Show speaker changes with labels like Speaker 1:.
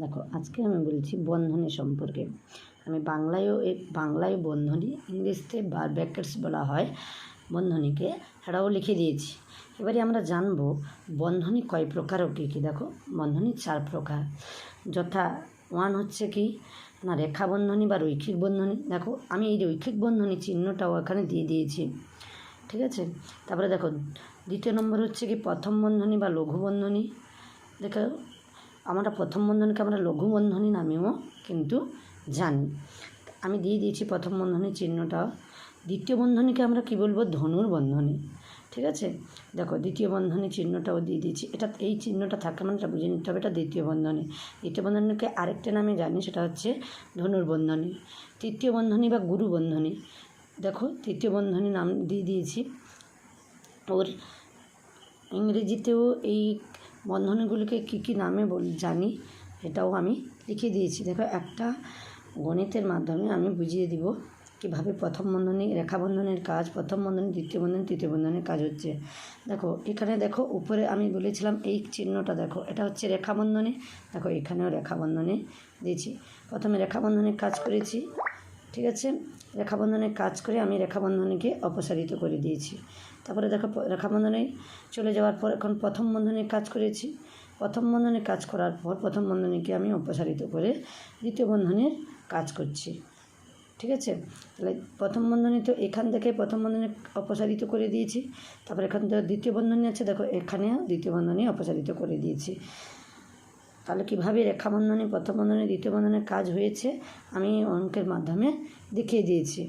Speaker 1: দেখো, আজকে আমি বলছি বন্ধনী সম্পর্কে। আমি বাংলায়ও বাংলায় বন্ধনী, ইংরেজিতে বা ব্র্যাকেটস বলা হয় বন্ধনীকে, সেটাও লিখে দিয়েছি। এবারে আমরা জানব বন্ধনী কয় প্রকার ও কী কী। দেখো, বন্ধনী চার প্রকার। যথা ওয়ান হচ্ছে কি? না, রেখা বন্ধনী বা রৈখিক বন্ধনী। দেখো, আমি এই রৈখিক বন্ধনী চিহ্নটাও এখানে দিয়ে দিয়েছি। ঠিক আছে? তারপরে দেখো, দ্বিতীয় নম্বর হচ্ছে কি? প্রথম বন্ধনী বা লঘু বন্ধনী। দেখো আমরা প্রথম বন্ধনীকে আমরা লঘু বন্ধনী নামেও কিন্তু জানি। আমি দিয়ে দিয়েছি প্রথম বন্ধনী চিহ্নটা দ্বিতীয় বন্ধনীকে আমরা কি বলব? ধনুর বন্ধনী। ঠিক আছে? দেখো, দ্বিতীয় বন্ধনী চিহ্নটাও দিয়ে দিয়েছি। এটা, এই চিহ্নটা থাকে মানে এটা বুঝে নিতে হবে, এটা দ্বিতীয় বন্ধনী। দ্বিতীয় বন্ধনীকে আরেকটা নামে জানি, সেটা হচ্ছে ধনুর বন্ধনী। তৃতীয় বন্ধনী বা গুরু বন্ধনী। দেখো, তৃতীয় বন্ধনী নাম দিয়ে দিয়েছি। ওর ইংরেজিতেও এই বন্ধনীগুলিকে কী কী নামে বল, জানি, এটাও আমি লিখে দিয়েছি। দেখো, একটা গণিতের মাধ্যমে আমি বুঝিয়ে দিব কীভাবে প্রথম বন্ধনী, রেখা বন্ধনের কাজ, প্রথম বন্ধনী, দ্বিতীয় বন্ধনী, তৃতীয় বন্ধনের কাজ হচ্ছে। দেখো, এখানে দেখো, উপরে আমি বলেছিলাম এই চিহ্নটা দেখো, এটা হচ্ছে রেখা বন্ধনী। দেখো, এখানেও রেখা বন্ধনী দিয়েছি। প্রথমে রেখা বন্ধনের কাজ করেছি। ঠিক আছে? রেখা বন্ধনের কাজ করে আমি রেখাবন্ধনকে অপসারিত করে দিয়েছি। তারপরে দেখো, প- রেখা বন্ধনে চলে যাওয়ার পর এখন প্রথম বন্ধনীর কাজ করেছি। প্রথম বন্ধনে কাজ করার পর প্রথম বন্ধনীকে আমি অপসারিত করে দ্বিতীয় বন্ধনের কাজ করছি। ঠিক আছে? তাহলে প্রথম বন্ধনী তো এখান থেকে প্রথম বন্ধনী অপসারিত করে দিয়েছি। তারপর এখান থেকে দ্বিতীয় বন্ধনী আছে, দেখো, এখানেও দ্বিতীয় বন্ধনী অপসারিত করে দিয়েছি। তাহলে কীভাবে রেখাবন্ধনে প্রথম বন্ধনী দ্বিতীয় বন্ধনের কাজ হয়েছে আমি অঙ্কের মাধ্যমে দেখিয়ে দিয়েছি।